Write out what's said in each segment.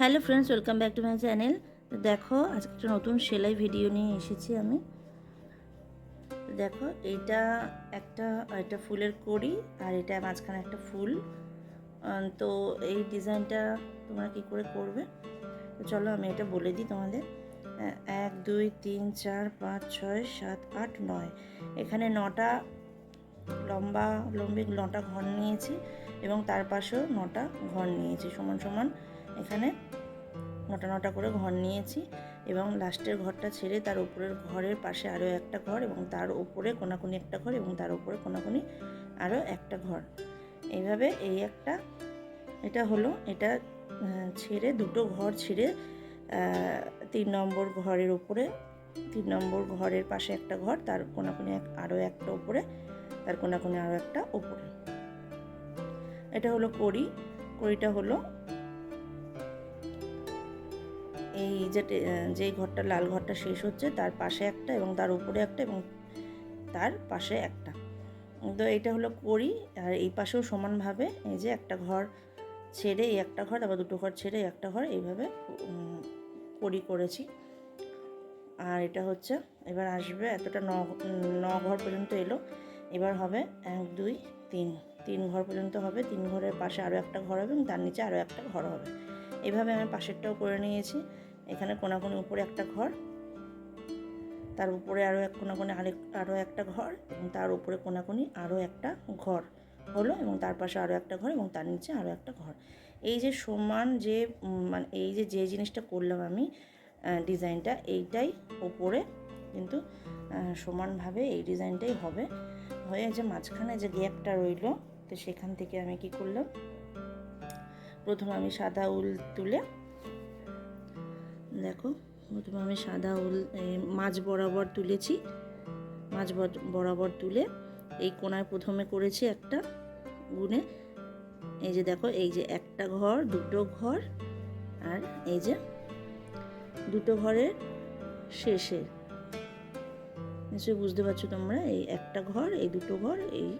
Hello friends, welcome back to my channel. দেখো, আজকে একটা নতুন সেলাই ভিডিও নিয়ে এসেছি আমি। দেখো, এইটা একটা এটা ফুলের কড়ি আর এটা মাঝখানে একটা ফুল। তো এই ডিজাইনটা তোমরা কি করে করবে? তো চলো আমি এটা বলে দিই তোমাদের। এক, দুই, তিন, চার, পাঁচ, ছয়, সাত, আট, নয়। এখানে নটা লম্বা, লম্বি নটা ঘর নিয়েছি এবং তার পাশেও নটা ঘর নিয়েছি, সমান সমান। এখানে নটা নটা করে ঘর নিয়েছি এবং লাস্টের ঘরটা ছেড়ে তার উপরের ঘরের পাশে আরও একটা ঘর এবং তার উপরে কোনাকুনি একটা ঘর এবং তার উপরে কোনাকুনি আরও একটা ঘর। এইভাবে এই একটা এটা হলো, এটা ছেড়ে দুটো ঘর ছেড়ে তিন নম্বর ঘরের উপরে, তিন নম্বর ঘরের পাশে একটা ঘর, তার কোনাকুনি এক, আরও একটা উপরে, তার কোনাকুনি আরও একটা উপরে। এটা হলো কড়ি, কড়িটা হলো এই যে যেই ঘরটা, লাল ঘরটা শেষ হচ্ছে, তার পাশে একটা এবং তার উপরে একটা এবং তার পাশে একটা। তো এটা হলো করি আর এই পাশেও সমানভাবে এই যে একটা ঘর ছেড়ে এই একটা ঘর আবার দুটো ঘর ছেড়ে একটা ঘর, এইভাবে করি করেছি। আর এটা হচ্ছে, এবার আসবে এতটা ন ন ঘর পর্যন্ত এলো। এবার হবে এক, দুই, তিন। তিন ঘর পর্যন্ত হবে, তিন ঘরের পাশে আরও একটা ঘর হবে এবং তার নিচে আরও একটা ঘর হবে। এভাবে আমি পাশেরটাও করে নিয়েছি। এখানে কোনাকুনি উপরে একটা ঘর, তার উপরে আরও এক কোনাকুনি আরেক আরও একটা ঘর এবং তার উপরে কোনাকুনি আরও একটা ঘর হলো এবং তার পাশে আরও একটা ঘর এবং তার নিচে আরও একটা ঘর। এই যে সমান যে মানে এই যে যে জিনিসটা করলাম আমি ডিজাইনটা, এইটাই ওপরে কিন্তু সমানভাবে এই ডিজাইনটাই হবে। হয়ে যে মাঝখানে যে গ্যাপটা রইল, তো সেখান থেকে আমি কি করলাম, প্রথমে আমি সাদা উল তুলে দেখো, প্রথমে আমি সাদা উল মাঝ বরাবর তুলেছি। বর- বরাবর তুলে এই কোনায় প্রথমে করেছি একটা গুনে। এই যে দেখো, এই যে একটা ঘর, দুটো ঘর, আর এই যে দুটো ঘরের শেষে। নিশ্চয়ই বুঝতে পারছ তোমরা, এই একটা ঘর, এই দুটো ঘর, এই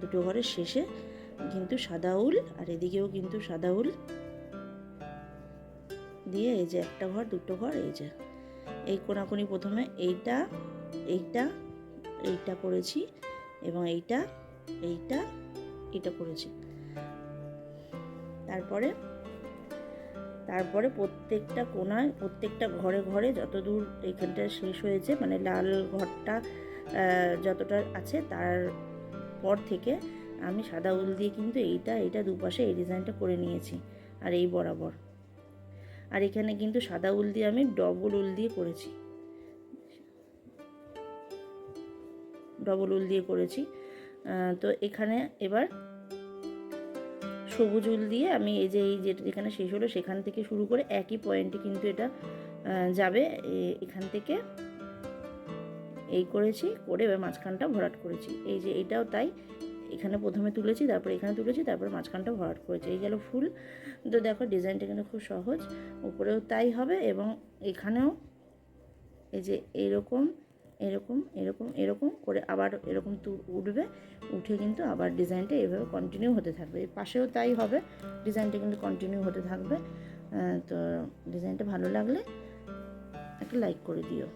দুটো ঘরের শেষে কিন্তু সাদা উল, আর এদিকেও কিন্তু সাদা উল। দিয়ে এই যে একটা ঘর, দুটো ঘর, এই যে। এই কোনাকুনি প্রথমে এইটা এইটা এইটা করেছি এবং এইটা এইটা, এটা করেছি। তারপরে তারপরে প্রত্যেকটা কোনায়, প্রত্যেকটা ঘরে ঘরে যত দূর এইখানটা শেষ হয়েছে মানে লাল ঘরটা যতটা আছে, তার পর থেকে আমি সাদা উল দিয়ে কিন্তু এইটা এইটা দুপাশে এই ডিজাইনটা করে নিয়েছি, আর এই বরাবর। আর এখানে কিন্তু সাদা উল দিয়ে আমি ডবল উল দিয়ে করেছি। ডবল উল দিয়ে করেছি। তো এখানে এবার সবুজ উল দিয়ে আমি এই যে, এই যেখানে শেষ হলো সেখান থেকে শুরু করে একই পয়েন্টে কিন্তু এটা যাবে। এখান থেকে এই করেছি, করে এবার মাঝখানটা ভরাট করেছি। এই যে এটাও তাই এখানে প্রথমে তুলেছি, তারপর এখানে তুলেছি, তারপর মাঝখানটা ভরাট করেছি। এই গেল ফুল। তো দেখো, ডিজাইনটা কিন্তু খুব সহজ। উপরেও তাই হবে এবং এখানেও এই যে এরকম এরকম এরকম এরকম করে আবার এরকম তু, উঠবে। উঠে কিন্তু আবার ডিজাইনটা এভাবে কন্টিনিউ হতে থাকবে। পাশেও তাই হবে, ডিজাইনটা কিন্তু কন্টিনিউ হতে থাকবে। তো ডিজাইনটা ভালো লাগলে একটা লাইক করে দিও।